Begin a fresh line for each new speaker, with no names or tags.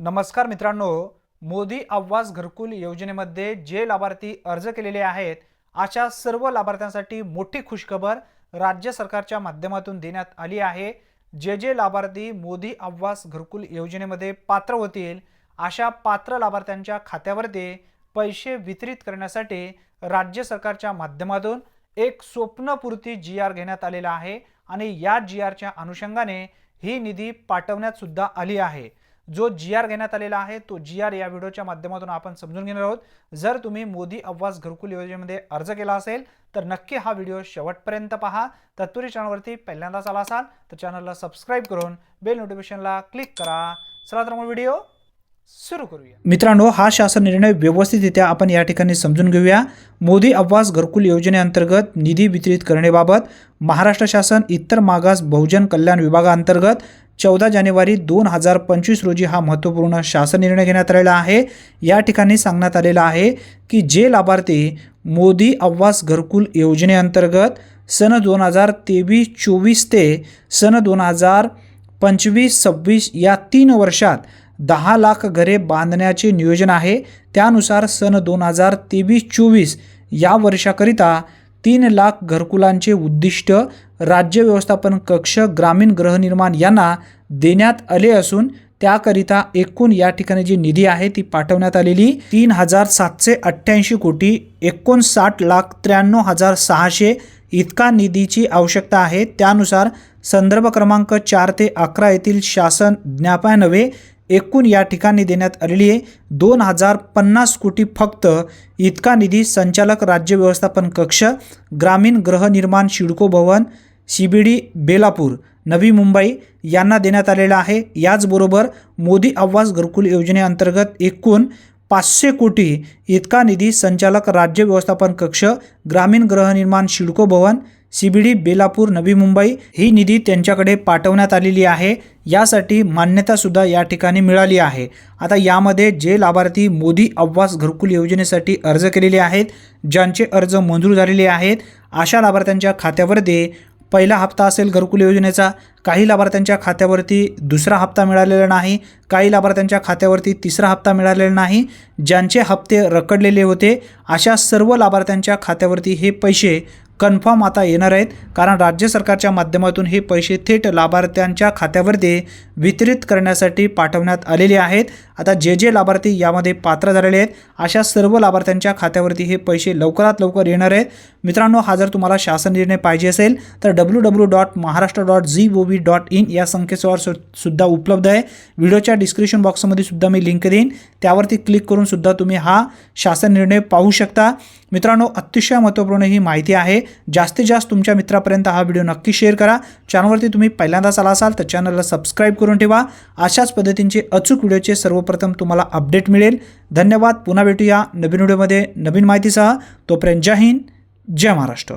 नमस्कार मित्रांनो मोदी आवास घरकुल योजनेमध्ये जे लाभार्थी अर्ज केलेले आहेत अशा सर्व लाभार्थ्यांसाठी मोठी खुशखबर राज्य सरकारच्या माध्यमातून देण्यात आली आहे. जे जे लाभार्थी मोदी आवास घरकुल योजनेमध्ये पात्र होतील अशा पात्र लाभार्थ्यांच्या खात्यावरती पैसे वितरित करण्यासाठी राज्य सरकारच्या माध्यमातून एक स्वप्नपूर्ती जी आर घेण्यात आलेला आहे आणि या जी आरच्या अनुषंगाने ही निधी पाठवण्यात सुद्धा आली आहे. जो जी आर घेण्यात आलेला आहे तो जी आर या व्हिडिओच्या माध्यमातून आपण समजून घेणार आहोत. जर तुम्ही मोदी आवास घरकुल योजनेमध्ये अर्ज केला असेल तर नक्की हा व्हिडिओ शेवटपर्यंत पहा. तत्पुरी चॅनलवरती पहिल्यांदाच आला असाल तर चॅनलला सबस्क्राईब करून बेल नोटिफिकेशनला क्लिक करा. चला तर मग व्हिडिओ सुरू करूया. मित्रांनो हा शासन निर्णय व्यवस्थितरित्या आपण या ठिकाणी समजून घेऊया. मोदी आवास घरकुल योजनेअंतर्गत निधी वितरित करण्याबाबत महाराष्ट्र शासन इतर मागास बहुजन कल्याण विभागाअंतर्गत चौदा जानेवारी दोन हजार पंचवीस रोजी हा महत्त्वपूर्ण शासन निर्णय घेण्यात आलेला आहे. या ठिकाणी सांगण्यात आलेलं आहे की जे लाभार्थी मोदी आवास घरकुल योजनेअंतर्गत सन दोन हजार तेवीस चोवीस ते सन दोन हजार पंचवीस सव्वीस या तीन वर्षात दहा लाख घरे बांधण्याचे नियोजन आहे. त्यानुसार सन दोन हजार तेवीस चोवीस या वर्षाकरिता तीन लाख घरकुलांचे उद्दिष्ट राज्य व्यवस्थापन कक्ष ग्रामीण गृहनिर्माण यांना देण्यात आले असून त्याकरिता एकूण या ठिकाणी जी निधी आहे ती पाठवण्यात आलेली तीन हजार सातशे अठ्ठ्याऐंशी कोटी एकोणसाठ लाख त्र्याण्णव हजार सहाशे इतका निधीची आवश्यकता आहे. त्यानुसार संदर्भ क्रमांक चार ते अकरा येथील शासन ज्ञापनान्वये एकूण या ठिकाणी देण्यात आलेली आहे. दोन हजार पन्नास कोटी फक्त इतका निधी संचालक राज्य व्यवस्थापन कक्ष ग्रामीण गृहनिर्माण शिडको भवन सी बेलापूर नवी मुंबई यांना देण्यात आलेला आहे. याचबरोबर मोदी आवास घरकुल योजनेअंतर्गत एकूण पाचशे कोटी इतका निधी संचालक राज्य व्यवस्थापन कक्ष ग्रामीण गृहनिर्माण शिडको भवन सीबीडी बेलापूर नवी मुंबई ही निधी त्यांच्याकडे पाठवण्यात आलेली आहे. यासाठी मान्यतासुद्धा या ठिकाणी मिळाली आहे. आता यामध्ये जे लाभार्थी मोदी आवास घरकुल योजनेसाठी अर्ज केलेले आहेत ज्यांचे अर्ज मंजूर झालेले आहेत अशा लाभार्थ्यांच्या खात्यावर दे पहिला हप्ता असेल घरकुल योजनेचा काही लाभार्थ्यांच्या खात्यावरती दुसरा हप्ता मिळालेला नाही काही लाभार्थ्यांच्या खात्यावरती तिसरा हप्ता मिळालेला नाही ज्यांचे हप्ते रखडलेले होते अशा सर्व लाभार्थ्यांच्या खात्यावरती हे पैसे कन्फर्म आता येणार आहेत कारण राज्य सरकारच्या माध्यमातून हे पैसे थेट लाभार्थ्यांच्या खात्यावरती वितरित करण्यासाठी पाठवण्यात आलेले आहेत. आता जे जे लाभार्थी यामध्ये पात्र झालेले आहेत अशा सर्व लाभार्थ्यांच्या खात्यावरती हे पैसे लवकरात लवकर येणार आहेत. मित्रांनो हा जर तुम्हाला शासन निर्णय पाहिजे असेल तर W W dot Maharashtra dot G O V dot in या संकेतस्थळावर सु सुद्धा उपलब्ध आहे. व्हिडिओच्या डिस्क्रिप्शन बॉक्समध्ये सुद्धा मी लिंक देईन. त्यावरती क्लिक करून सुद्धा तुम्ही हा शासन निर्णय पाहू शकता. मित्रांनो अतिशय महत्त्वपूर्ण ही माहिती आहे. जास्तीत जास्त तुमच्या मित्रापर्यंत हा व्हिडिओ नक्की शेअर करा. चॅनलवरती तुम्ही पहिल्यांदाच आला असाल तर चॅनलला सबस्क्राईब करून ठेवा. अशाच पद्धतींचे अचूक व्हिडिओचे सर्वप्रथम तुम्हाला अपडेट मिळेल. धन्यवाद. पुन्हा भेटूया नवीन व्हिडिओमध्ये. नवीन माहितीसह. तोपर्यंत जय हिंद. जय महाराष्ट्र.